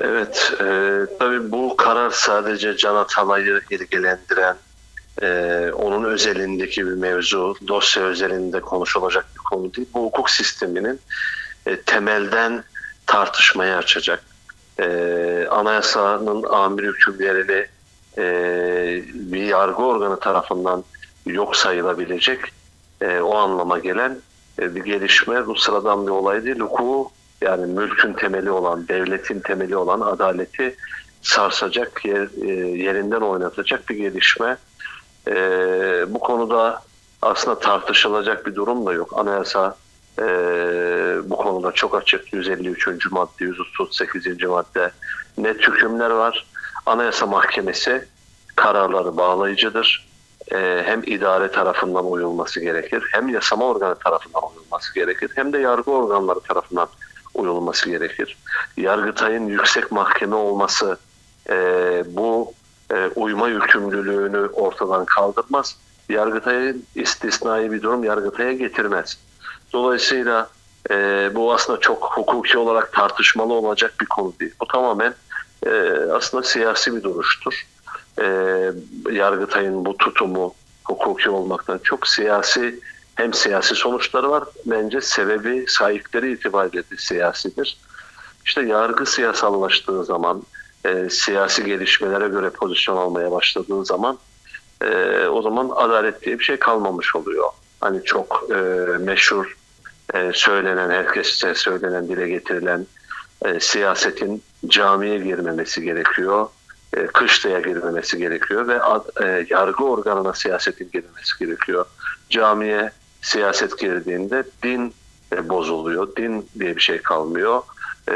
Evet, e, tabii bu karar sadece Can Atalay'ı ilgilendiren, e, onun özelindeki bir mevzu, dosya özelinde konuşulacak bir konu değil. Bu hukuk sisteminin e, temelden tartışmaya açacak. E, anayasanın amir hükümlerini e, bir yargı organı tarafından yok sayılabilecek e, o anlama gelen e, bir gelişme. Bu sıradan bir olay değil. Hukuku yani mülkün temeli olan, devletin temeli olan adaleti sarsacak, yer, e, yerinden oynatacak bir gelişme. E, bu konuda aslında tartışılacak bir durum da yok. Anayasa e, bu konuda çok açık. 153. madde, 138. madde net hükümler var. Anayasa Mahkemesi kararları bağlayıcıdır. E, hem idare tarafından uyulması gerekir, hem yasama organı tarafından uyulması gerekir, hem de yargı organları tarafından uyulması gerekir. Yargıtay'ın yüksek mahkeme olması e, bu e, uyma yükümlülüğünü ortadan kaldırmaz. Yargıtay'ın istisnai bir durum Yargıtay'a getirmez. Dolayısıyla e, bu aslında çok hukuki olarak tartışmalı olacak bir konu değil. Bu tamamen e, aslında siyasi bir duruştur. E, Yargıtay'ın bu tutumu hukuki olmaktan çok siyasi hem siyasi sonuçları var bence sebebi sahipleri itibariyle de siyasidir. İşte yargı siyasallaştığı zaman e, siyasi gelişmelere göre pozisyon almaya başladığı zaman e, o zaman adalet diye bir şey kalmamış oluyor. Hani çok e, meşhur e, söylenen, herkese söylenen, dile getirilen e, siyasetin camiye girmemesi gerekiyor. E, kışlaya girmemesi gerekiyor ve ad, e, yargı organına siyasetin girmemesi gerekiyor. Camiye siyaset girdiğinde din e, bozuluyor. Din diye bir şey kalmıyor. E,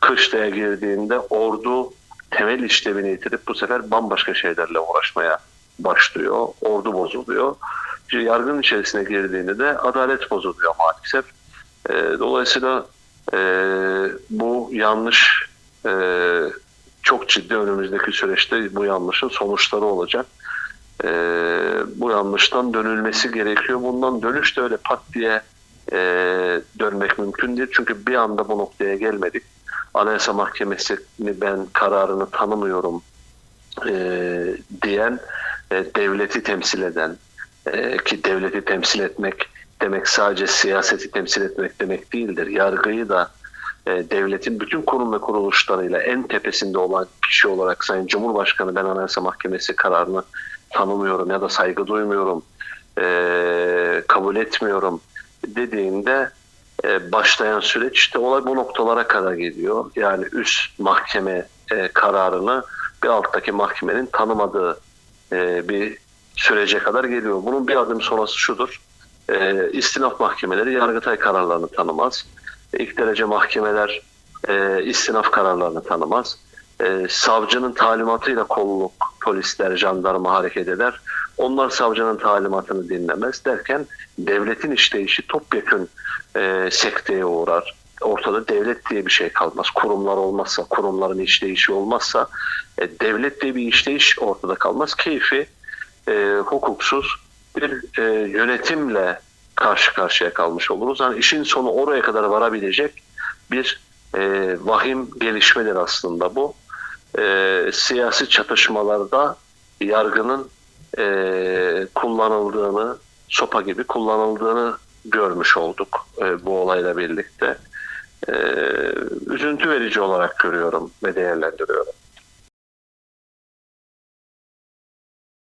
kışlaya girdiğinde ordu temel işlevini yitirip bu sefer bambaşka şeylerle uğraşmaya başlıyor. Ordu bozuluyor. Yargının içerisine girdiğinde de adalet bozuluyor maalesef. E, dolayısıyla e, bu yanlış çok ciddi önümüzdeki süreçte bu yanlışın sonuçları olacak. E, bu yanlıştan dönülmesi gerekiyor. Bundan dönüş de öyle pat diye e, dönmek mümkün değil. Çünkü bir anda bu noktaya gelmedik. Anayasa Mahkemesi'ni ben kararını tanımıyorum e, diyen e, devleti temsil eden e, ki devleti temsil etmek demek sadece siyaseti temsil etmek demek değildir. Yargıyı da e, devletin bütün kurum ve kuruluşlarıyla en tepesinde olan kişi olarak Sayın Cumhurbaşkanı ben Anayasa Mahkemesi kararını tanımıyorum ya da saygı duymuyorum, e, kabul etmiyorum dediğinde e, başlayan süreç işte olay bu noktalara kadar geliyor. Yani üst mahkeme e, kararını bir alttaki mahkemenin tanımadığı e, bir sürece kadar geliyor. Bunun bir adım sonrası şudur. E, istinaf mahkemeleri Yargıtay kararlarını tanımaz. İlk derece mahkemeler e, istinaf kararlarını tanımaz. E, savcının talimatıyla kolluk, polisler, jandarma hareket eder. Onlar savcının talimatını dinlemez derken devletin işleyişi topyekün e, sekteye uğrar. Ortada devlet diye bir şey kalmaz. Kurumlar olmazsa, kurumların işleyişi olmazsa e, devlet diye bir işleyiş ortada kalmaz. Keyfi e, hukuksuz bir e, yönetimle karşı karşıya kalmış oluruz. Yani işin sonu oraya kadar varabilecek bir e, vahim gelişmedir aslında bu. E, siyasi çatışmalarda yargının e, kullanıldığını, sopa gibi kullanıldığını görmüş olduk e, bu olayla birlikte. E, üzüntü verici olarak görüyorum ve değerlendiriyorum.